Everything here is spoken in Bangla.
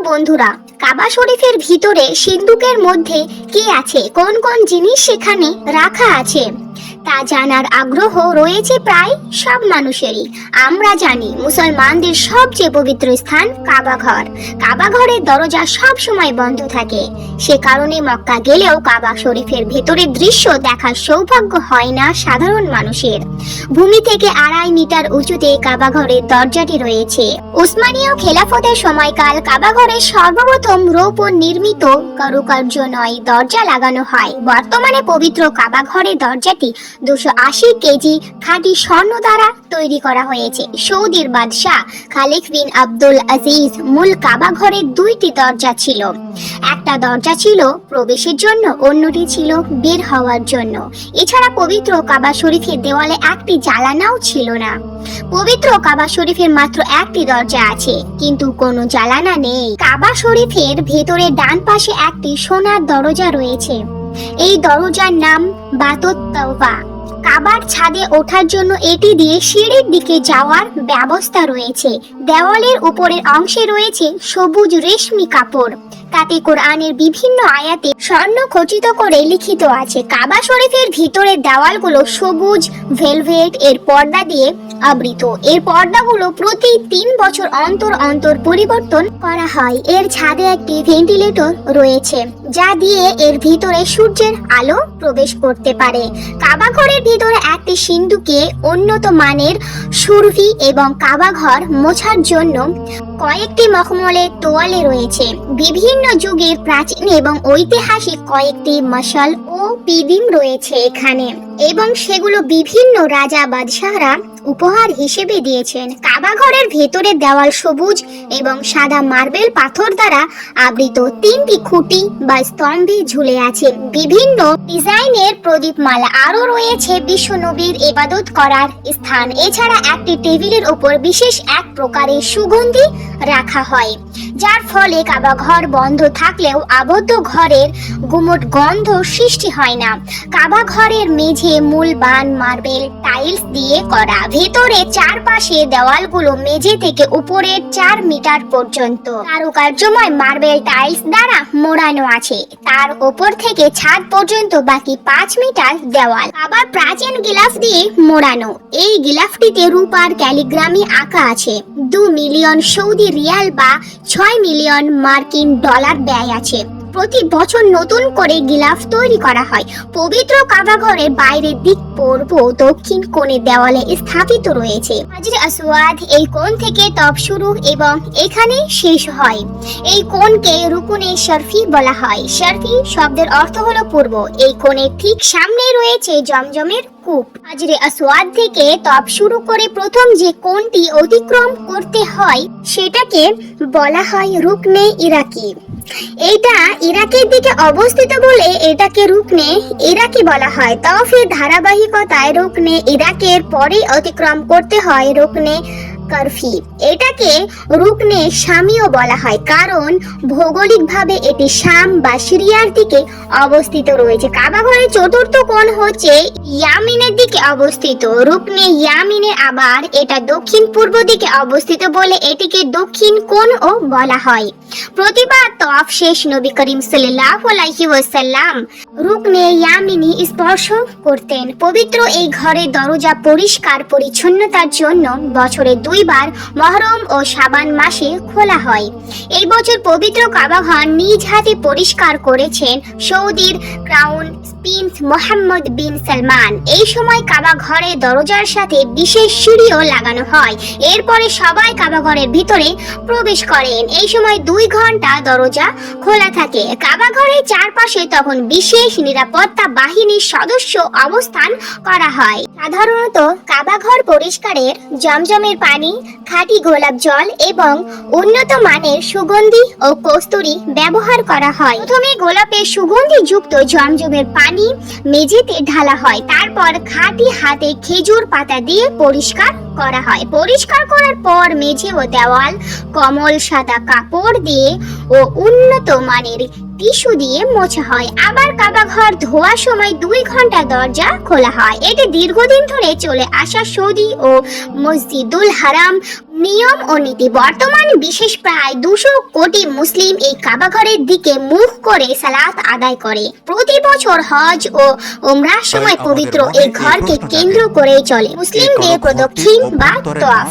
বন্ধুরা কাবা শরীফের ভিতরে সিন্দুকের মধ্যে কি আছে? কোন কোন জিনিস সেখানে রাখা আছে? তা জানার আগ্রহ রয়েছে প্রায় সব মানুষেরই। আমরা জানি মুসলমানদের সবচেয়ে পবিত্র স্থান কাবা ঘর কাবা ঘরের দরজা সব সময় বন্ধ থাকে। সে কারণে মক্কা গেলেও কাবা শরীফের ভেতরের দৃশ্য দেখার সৌভাগ্য হয় না সাধারণ মানুষের। ভূমি থেকে আড়াই মিটার উঁচুতে কাবা ঘরের দরজাটি রয়েছে। উসমানীয় খেলাফতের সময়কাল কাবা ঘরের সর্বপ্রথম রৌপ নির্মিত কারুকার্য নয়, দরজা লাগানো হয়। বর্তমানে পবিত্র কাবা ঘরের দরজাটি দুশো আশি কেজি খাঁটি স্বর্ণ দ্বারা তৈরি করা হয়েছে। সৌদির বাদশাহ খালিক বিন আব্দুল আজিজ মূল কাবা ঘরের দুইটি দরজা ছিল। একটা দরজা ছিল প্রবেশের জন্য, অন্যটি ছিল বের হওয়ার জন্য। এছাড়া পবিত্র কাবা শরীফের দেওয়ালে একটি জ্বালানাও ছিল না। পবিত্র কাবা শরীফের মাত্র একটি দরজা আছে, কিন্তু কোনো জ্বালানা নেই। কাবা শরীফের ভেতরে ডান পাশে একটি সোনার দরজা রয়েছে। এই দরজার নাম বাতত তাওবা। কাবার ছাদে ওঠার জন্য এটি দিয়ে সিঁড়ির দিকে যাওয়ার ব্যবস্থা রয়েছে। দেওয়ালের উপরের অংশে রয়েছে সবুজ রেশমি কাপড়। তাতে কোরআনের বিভিন্ন আয়াতে স্বর্ণ খচিত করে লিখিত আছে। কাবা শরীফের ভিতরের দেওয়ালগুলো সবুজ, ভেলভেট, এর পর্দা দিয়ে আবৃত। এর পর্দাগুলো প্রতি তিন বছর অন্তর অন্তর পরিবর্তন করা হয়। এর ছাদে একটি ভেন্টিলেটর রয়েছে, যা দিয়ে এর ভিতরে সূর্যের আলো প্রবেশ করতে পারে। কাবা ঘরের ভিতরে একটি সিন্ধুকে উন্নত মানের সুরভি এবং কাবা ঘর মোছার জন্য কয়েকটি মখমলে তোয়ালে রয়েছে। বিভিন্ন যুগের প্রাচীন এবং ঐতিহাসিক কয়েকটি মশাল ও পিদিম রয়েছে এখানে। এবং সেগুলো বিভিন্ন রাজা বাদশাহরা উপহার হিসেবে দিয়েছেন। কাবা ঘরের ভেতরের দেওয়াল সবুজ এবং সাদা মার্বেল পাথর দ্বারা আবৃত তিনটি খুঁটি বা স্তম্ভে ঝুলে আছে। বিভিন্ন ডিজাইনের প্রদীপমালা আরও রয়েছে বিশ্ব নবীর ইবাদত করার স্থান। এছাড়া একটি টেবিলের উপর বিশেষ এক প্রকারের সুগন্ধি রাখা হয়। যার ফলে কাবা ঘর বন্ধ থাকলেও আবদ্ধ ঘরের গুমট গন্ধ সৃষ্টি হয় না। কাবা ঘরের মেঝে মূল বান, মার্বেল, টাইলস দিয়ে করা। ভেতরে চারপাশে দেওয়ালগুলো মেঝে থেকে উপরের চার মিটার পর্যন্ত। কারুকার্যময় মার্বেল টাইলস দ্বারা মোড়ানো আছে। তার ওপর থেকে ছাদ পর্যন্ত বাকি পাঁচ মিটার দেওয়াল। আবার প্রাচীন গিলাফ দিয়ে মোড়ানো। এই গিলাফটিতে রূপার ক্যালিগ্রামি আঁকা আছে। দু মিলিয়ন সৌদি রিয়াল বা ছয় মিলিয়ন মার্কিন ডলার ব্যয় আছে। প্রতি বছর নতুন করে গিলাফ তৈরি করা হয়। পবিত্র কাবাঘরের বাইরের দিক পূর্ব দক্ষিণ কোণে দেওয়ালে স্থাপিত রয়েছে। হাজরে আসওয়াদ এই কোণ থেকে তপ শুরু এবং এখানে শেষ হয়। এই কোণকে রুকুনে শরফি বলা হয়। শরফি শব্দের অর্থ হলো পূর্ব। এই কোণের ঠিক সামনে রয়েছে জমজমের কূপ হাজরে আসওয়াদ থেকে তপ শুরু করে প্রথম যে কোনটি অতিক্রম করতে হয়, সেটাকে বলা হয় রুকনে ইরাকি। এইটা ইরাকের দিকে অবস্থিত বলে এটাকে রুকনে ইরাকি বলা হয়। তফের ধারাবাহিকতায় রুকনে ইরাকের পরেই অতিক্রম করতে হয় রুকনে কারফি। এটাকে রুকনে শামিও বলা হয়, কারণ ভৌগোলিকভাবে এটি শাম বা সিরিয়ার দিকে অবস্থিত রয়েছে। কাবাঘরের চতুর্থ কোণ হচ্ছে ইয়ামিনের দিকে অবস্থিত। রুকনে ইয়ামিনে আবার এটা দক্ষিণ পূর্ব দিকে অবস্থিত বলে এটিকে দক্ষিণ কোণও বলা হয়। প্রতিবার তফ শেষ নবী করিম সাল্লাল্লাহু আলাইহি ওয়াসাল্লাম রুকনে ইয়ামিনী স্পর্শ করতেন। পবিত্র এই ঘরের দরজা পরিষ্কার পরিচ্ছন্নতার জন্য বছরে দুইবার মহরম ও সাবান মাসে খোলা হয়। এই বছর পবিত্র কাবাঘর নিজ হাতে পরিষ্কার করেছেন সৌদির crown prince Mohammed bin Salman. এই সময় কাবা ঘরের দরজার সাথে বিশেষ সিঁড়িও লাগানো হয়। এরপরে সবাই কাবা ঘরের ভিতরে প্রবেশ করেন। এই সময় দুই ঘণ্টা দরজা খোলা থাকে। কাবা ঘরের চারপাশে তখন বিশেষ নিরাপত্তা বাহিনীর সদস্য অবস্থান করা হয়। সাধারণত কাবা ঘর পরিষ্কারের জমজমের পানি, খাঁটি গোলাপ জল এবং উন্নত মানের সুগন্ধি ও কস্তুরি ব্যবহার করা হয়। প্রথমে গোলাপের সুগন্ধি যুক্ত জমজমের পানি মেঝেতে ঢালা হয়। তারপর খাঁটি হাতে খেজুর পাতা দিয়ে পরিষ্কার করা হয়। পরিষ্কার করার পর মেঝে ও দেওয়াল, কমল সাদা কাপড় দিয়ে ও উন্নত মানের টিস্যু দিয়ে মোছা হয়। আবার কাবা ঘর ধোয়ার সময় দুই ঘণ্টা দরজা খোলা হয়। এটি দীর্ঘদিন ধরে চলে আসা সৌদি ও মসজিদুল হারাম নিয়ম ও নীতি। বর্তমান বিশেষ প্রায় দুশো কোটি মুসলিম এই কাবাঘরের দিকে মুখ করে সালাত আদায় করে। প্রতি বছর হজ ও ওমরার সময় পবিত্র এই ঘরকে কেন্দ্র করে চলে। মুসলিমদের প্রদক্ষিণ বা তোয়াফ।